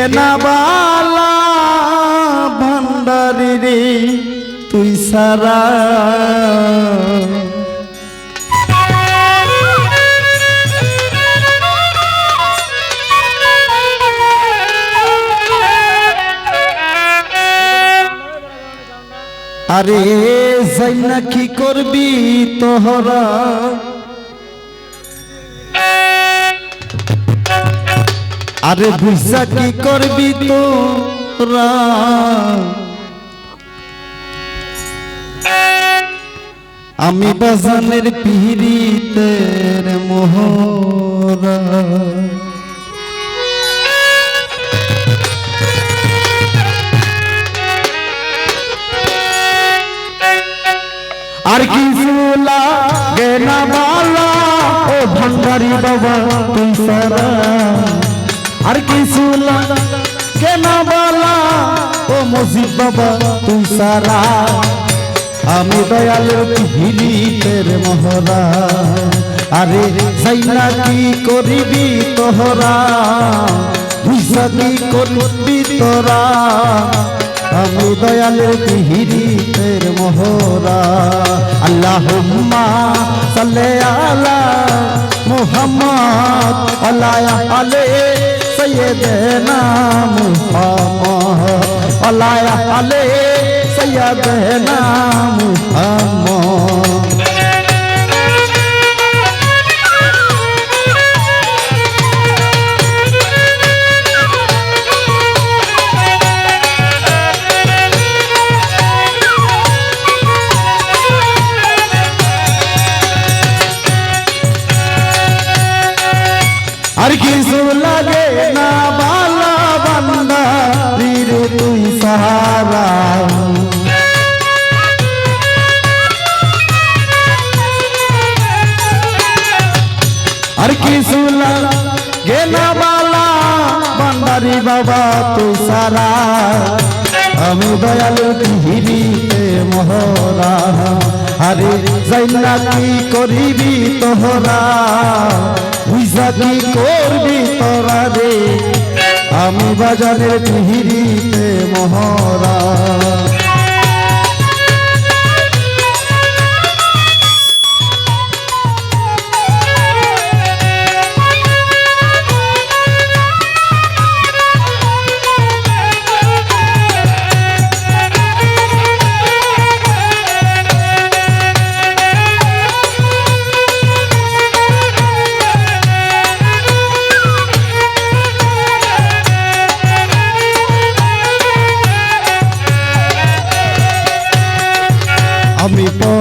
কেনাবালা ভান্ডারি রে তুই সারা। আরে যাই না কি করবি তোহরা? আরে বুঝা কি করবি তোরা? আমি বাজানের পিহিরিতের মোহরা। আর কিছু লাগে না বালা। ও ভান্ডারি বাবা, তুই সারা। আর কিছু লাগে না বালা। ও মসজিদ বাবা, তুই সারা। আমি দয়ালের হিরিতের মহরা আরে যাই না কি করিবি তোহরা? বুঝা কি করবি তোরা? আমি দয়ালের হিরিতের মোহরা আল্লাহ সাল্লে আলা মুহাম্মদ আলায়া আলে সৈয়দনা মুহাম্মদ আলায়া আলে সৈয়দনা মুহাম্মদ আর কিছু লাগে না বালা বান্দা বীর তুই সাহারা আর কিছু লাগে না বালা বান্দারি বাবা তুই সারা আমি দয়ালু হিরিতে মহরা আরে জাইনা কি করিবি তোহরা? বুঝা কি করবি তোরা রে? আমি বাজারের পিহিরিতে মহরা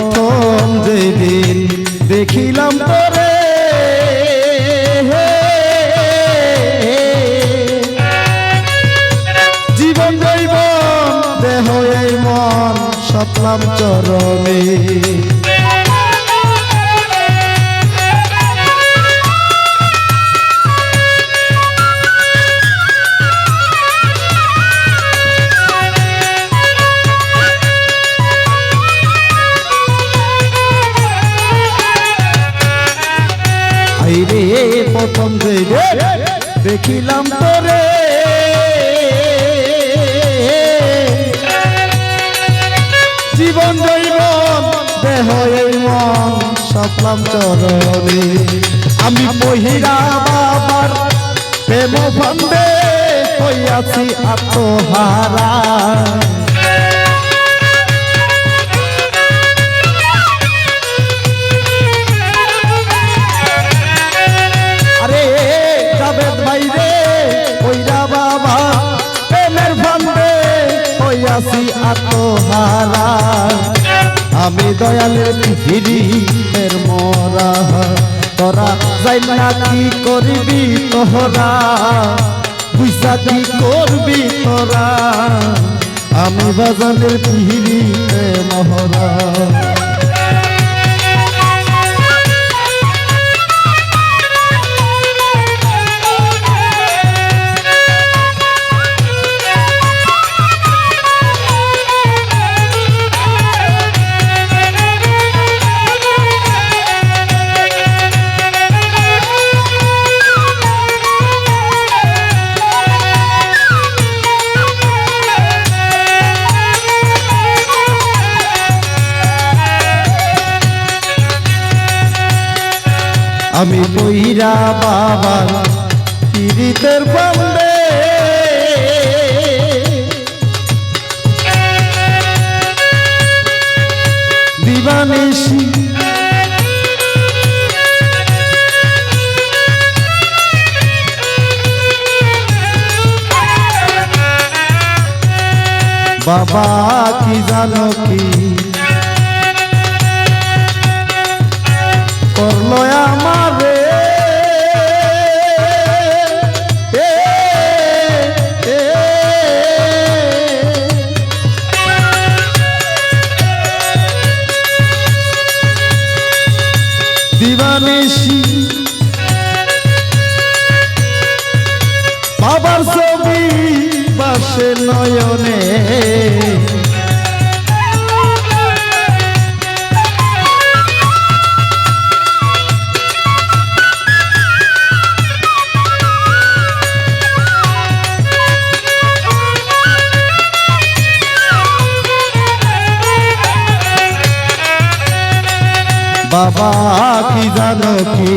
প্রথম যেদিন দেখিলাম তোরে জীবন জৈবন দেহ এই মন সতলাম চরণে। দেখিলাম তোরে। জীবন জৈবন দেহ, এই মন সপলাম চরণে। আমি মহিরা বাবার প্রেম বন্দে হইয়াছি আত্মহারা। আত্মহারা। আমি দয়ালের হিরিতের মরা। তোরা যাই না কি করবি তোহরা? বুঝা কি করবি তোরা? আমি বাজানের পিহিরি মহরা আমি কইরা বাবার পীড়িতের বন্দে। দিবানিশি। বাবা কি জানো কি? করল আমারে এ, বাবার বাবা, কি জানো কি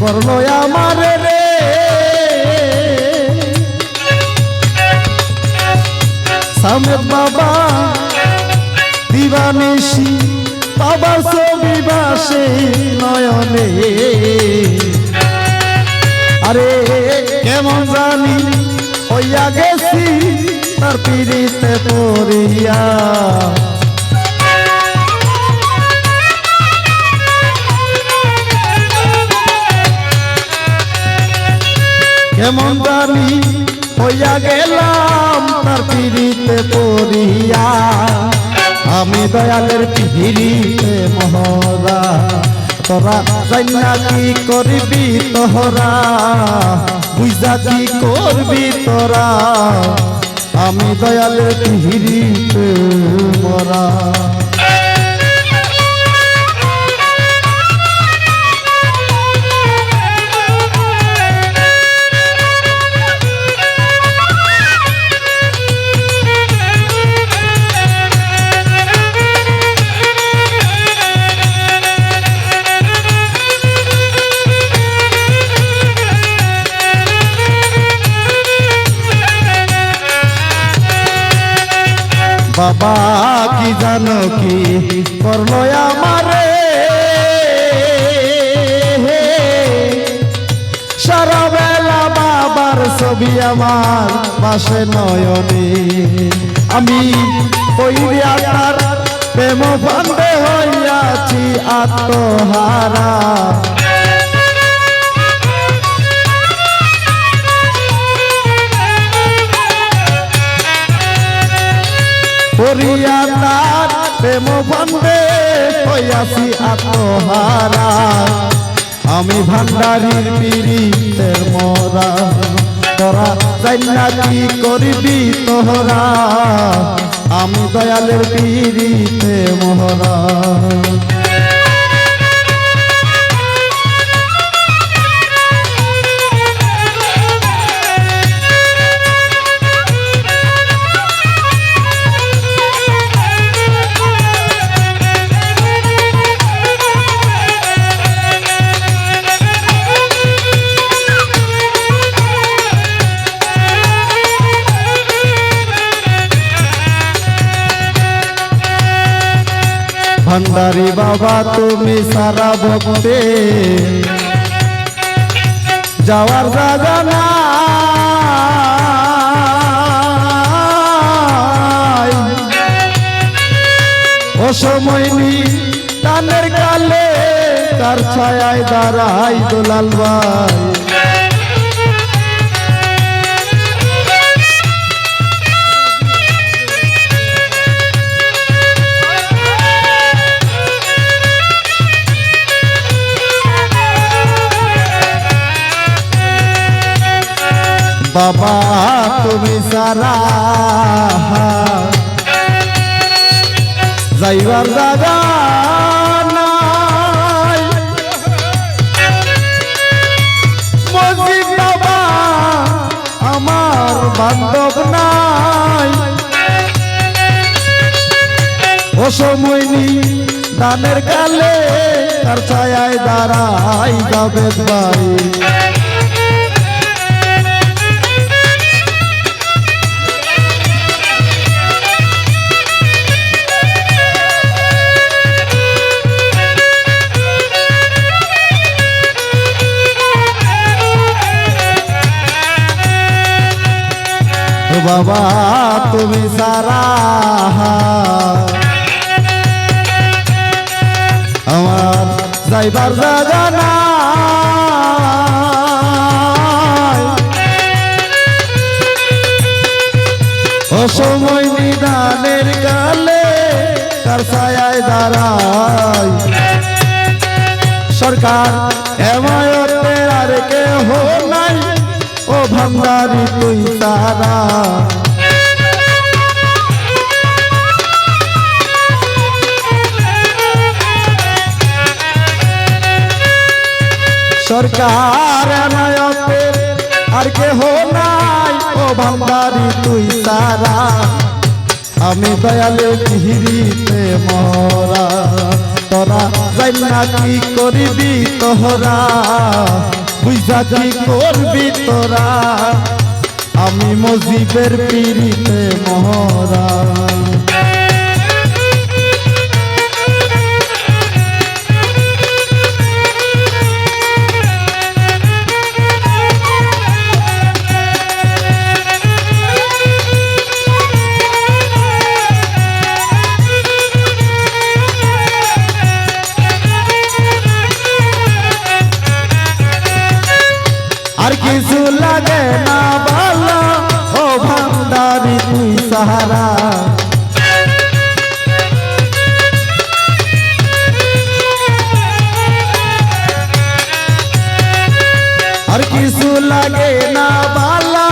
করল আমার রে? সামেদ বাবা দিবানিসি বাবার ছবি বাসে নয়নে। আরে, কেমন জানি হইয়া গেছি তার পিড়িতে পড়িয়া। কেমন জানি হইয়া গেলাম তার পিড়িতে পড়িয়া। আমি দয়ালের পিড়িতে মহরা তোরা জান্না কি করবি তোহরা? বুঝা কি করবি তোরা? আমি দয়ালের পিড়িতে মরা কি করল আমারে? সারা বেলা বাবার ছবি আমার পাশে নয়নে। আমি ওই তার প্রেম ফান্দে হইয়াছি আত্মহারা। করিয়া তার প্রেম বন্ধে হইয়াছি আত্মহারা। আমি ভান্ডারির পিড়িতের মরা। তোরা জান্না কি করবি তোহরা। আমি দয়ালের পিড়িতে মোহরা। ভান্ডারি বাবা, তুমি সারা ভক্তে। যাওয়ার জায়গা না অসময় নি টানের কালে, তার ছায়ায় দাঁড়াই দোলাল ভাই। বাবা, তুমি সারা। যাইবার বাবা, আমার বান্ধব নাই। অসময়নি দানের কালে কার ছায় দাঁড়াই যাবে ভাই বাবা তুমি সারা আমার যাইবার নাই। অসময় নিদানের কালে কার ছায় দাঁড়ায় সরকার এমায়তের ভান্ডারি তুই তারা সরকার এমায়তের আর কেহ নাই, ও ভান্ডারি তুই তারা আমি দয়ালে ঘিরিতে মরা। তোরা জানা কি করবি তোহরা। বুঝা কি করবি তোরা? আমি মজিবের পিড়িতে মহরা সাহারা আর কিছু লাগে না বালা,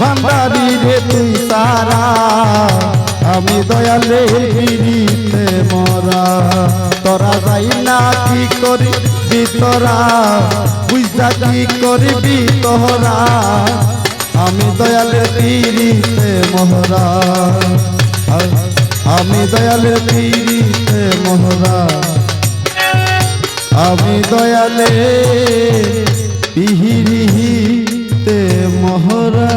ভান্ডারি রে তুই সারা। আমি দয়ালে পিড়িতে মরা। তোরা যাই না কি করবি তোরা, বুঝা কি করবি তোহরা আমি দয়াল পিড়িতে মহরা আমি দয়াল পিড়িতে মহরা আমি দয়ালে পিহিরিহিতে মহরা